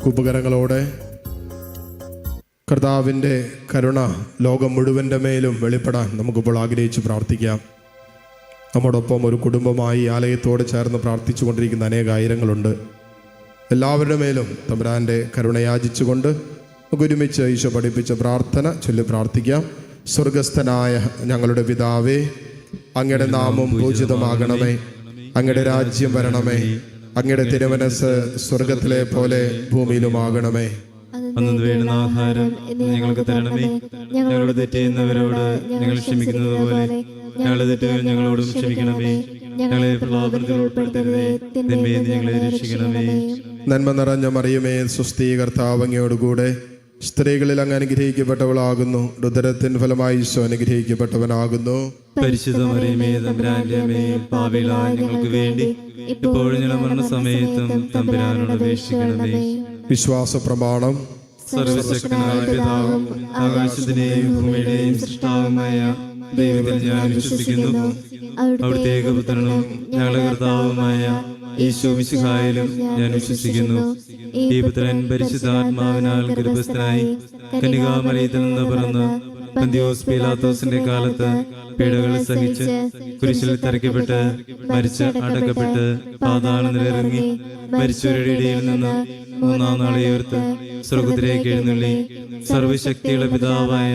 ഉപകരങ്ങളോടെ കർത്താവിന്റെ കരുണ ലോകം മുഴുവന്റെ മേലും വെളിപ്പെടാൻ നമുക്കിപ്പോൾ ആഗ്രഹിച്ച് പ്രാർത്ഥിക്കാം. നമ്മോടൊപ്പം ഒരു കുടുംബമായി ആലയത്തോട് ചേർന്ന് പ്രാർത്ഥിച്ചു കൊണ്ടിരിക്കുന്ന അനേക ആയിരങ്ങളുണ്ട് എല്ലാവരുടെ മേലും തമ്പുരാന്റെ കരുണയാചിച്ചുകൊണ്ട് ഒരുമിച്ച് ഈശോ പഠിപ്പിച്ച പ്രാർത്ഥന ചൊല്ലി പ്രാർത്ഥിക്കാം. സ്വർഗസ്ഥനായ ഞങ്ങളുടെ പിതാവേ അങ്ങയുടെ നാമം പൂജിതമാകണമേ. അങ്ങയുടെ രാജ്യം വരണമേ. അങ്ങയുടെ തിരുമനസ് സ്വർഗത്തിലെ പോലെ ഭൂമിയിലുമാകണമേ. അന്ന് വേണ്ടുന്ന ആഹാരം ഞങ്ങൾക്ക് തരണമേ. ഞങ്ങളോട് തെറ്റ് ചെയ്യുന്നവരോട് ഞങ്ങൾ ക്ഷമിക്കുന്നത് പോലെ ഞങ്ങളുടെ തെറ്റുകൾ ഞങ്ങളോടും ക്ഷമിക്കണമേ. ഞങ്ങളെ പ്രലോഭനത്തിൽ ഉൾപ്പെടുത്തരുതേ. ഞങ്ങളെ രക്ഷിക്കണമേ. നന്മ നിറഞ്ഞ മറിയുമേ സുസ്ഥീകർത്താവങ്ങയോടുകൂടെ കർത്താവ് അങ്ങയോടുകൂടെ. സ്ത്രീകളിൽ അങ്ങ് അനുഗ്രഹിക്കപ്പെട്ടവളാകുന്നു. രുദ്രത്തിൻ ഫലമായി ഈശോ അനുഗ്രഹിക്കപ്പെട്ടവനാകുന്നു. ഞങ്ങൾക്ക് വേണ്ടി ഇപ്പോഴും ഞങ്ങളുടെ തമ്പുരാനോട് അപേക്ഷിക്കണമേ. വിശ്വാസ പ്രമാണം. സർവശക്തനായ പിതാവും ആകാശത്തിന്റെയും ഭൂമിയുടെയും സൃഷ്ടാവുമായ ദൈവത്തിൽ ഞാൻ വിശ്വസിക്കുന്നു. അവിടുത്തെ ഏകപുത്രനും ഞങ്ങളുടെ കർത്താവുമായ മിശിഹായിലും ഞാൻ വിശ്വസിക്കുന്നു. ഈ പുത്രൻ പരിശുദ്ധാത്മാവിനാൽ ഗർഭസ്ഥനായി കന്യകാമറിയത്തിൽ നിന്ന് പിറന്ന് പന്തിയോസ് പീലാത്തോസിന്റെ കാലത്ത് പീഡകൾ സഹിച്ച് കുരിശിൽ തറയ്ക്കപ്പെട്ട് മരിച്ച് അടക്കപ്പെട്ട് പാതാള നിലയിറങ്ങി മരിച്ചവരുടെ ഇടയിൽ നിന്ന് മൂന്നാം നാളെ ഉയർത്ത് സ്വർഗത്തിലേക്ക് എഴുന്നള്ളി. സർവശക്തിയുടെ പിതാവായ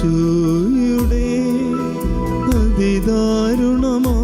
യേശുയുടെ അതിദാരുണമാ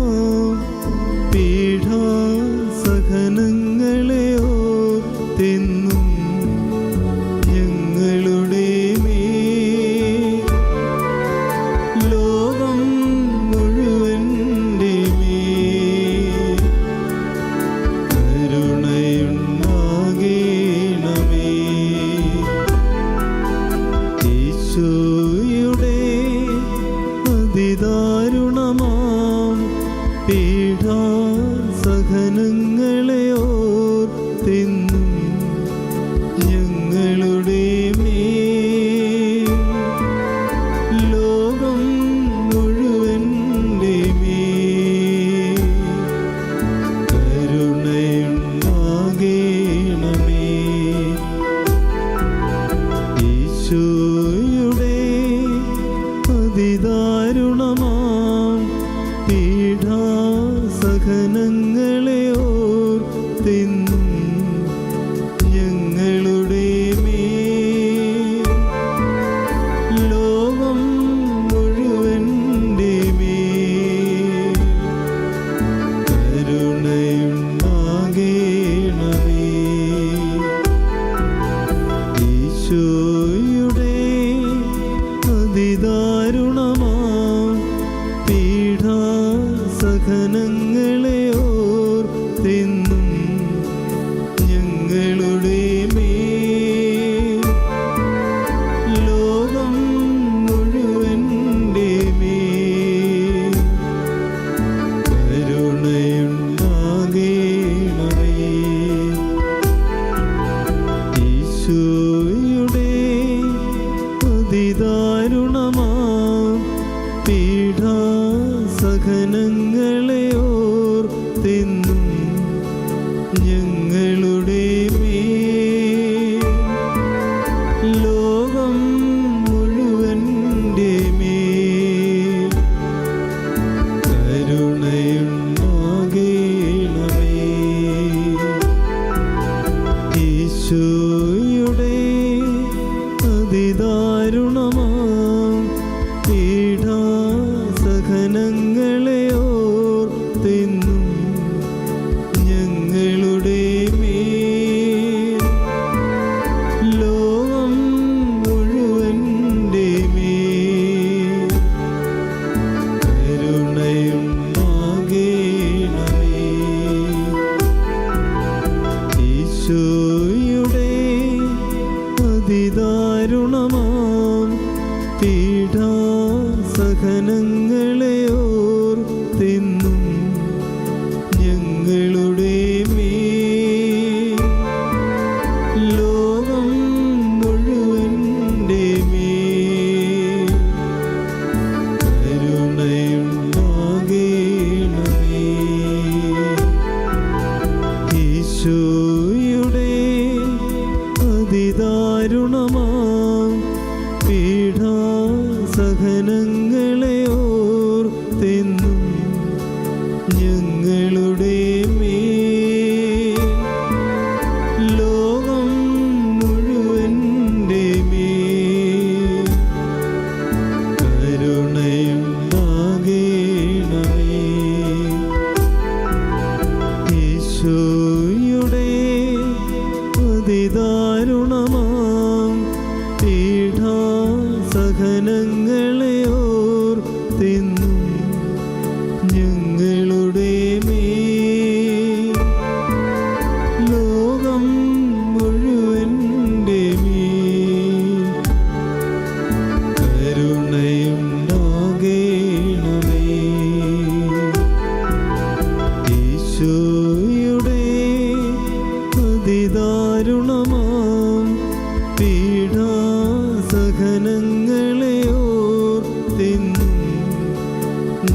പീഡാസഹനങ്ങളെ ഓർത്തെന്നും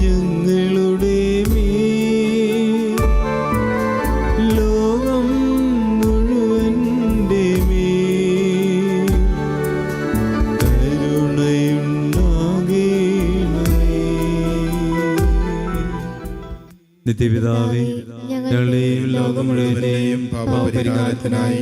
ഞങ്ങളുടെ മേൽ. ലോകം മുഴുവന്റെ കരുണയുണ്ടാകേണമേ. നിത്യപിതാവേ ഞങ്ങളുടെയും ലോകം മുഴുവന്റെയും പാപപരിഹാരത്തിനായി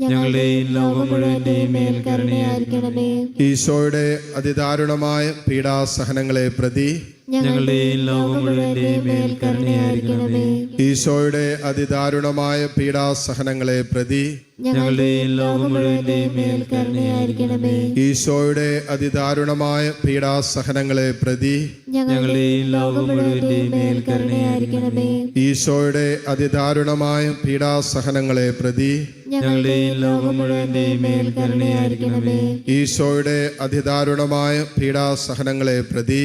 ഞങ്ങളുടെയും ലോകം മുഴുവന്റെയും മേൽ കരുണയായിരിക്കണമേ. ഈശോയുടെ അതിദാരുണമായ പീഡാസഹനങ്ങളെ പ്രതി ഞങ്ങളുടെയും ലോകം മുഴുവന്റെയും മേൽ കരുണയായിരിക്കണമേ. ഈശോയുടെ അതിദാരുണമായ പീഡാസഹനങ്ങളെ പ്രതി ഞങ്ങളുടെയും ലോകം മുഴുവന്റെയും മേൽ കരുണയായിരിക്കണമേ. ഈശോയുടെ അതിദാരുണമായ പീഡാസഹനങ്ങളെ പ്രതി ഞങ്ങളുടെയും ലോകം മുഴുവന്റെയും മേൽ കരുണയായിരിക്കണമേ. ഈശോയുടെ അതിദാരുണമായ പീഡാസഹനങ്ങളെ പ്രതി ഞങ്ങളുടെയും ലോകം മുഴുവന്റെയും മേൽ കരുണയായിരിക്കണമേ. ഈശോയുടെ അതിദാരുണമായ പീഡാസഹനങ്ങളെ പ്രതി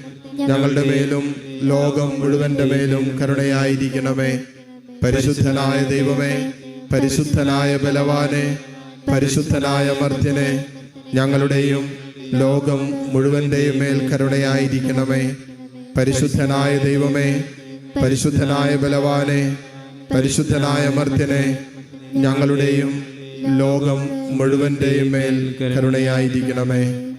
ഞങ്ങളുടെ മേലും ലോകം മുഴുവന്റെ മേലും കരുണയായിരിക്കണമേ. പരിശുദ്ധനായ ദൈവമേ പരിശുദ്ധനായ ബലവാനെ പരിശുദ്ധനായ മർദ്ദനെ ഞങ്ങളുടെയും ലോകം മുഴുവന്റെയും മേൽ കരുണയായിരിക്കണമേ. പരിശുദ്ധനായ ദൈവമേ പരിശുദ്ധനായ ബലവാനെ പരിശുദ്ധനായ മർദ്ദനെ ഞങ്ങളുടെയും ലോകം മുഴുവന്റെയും മേൽ കരുണയായിരിക്കണമേ.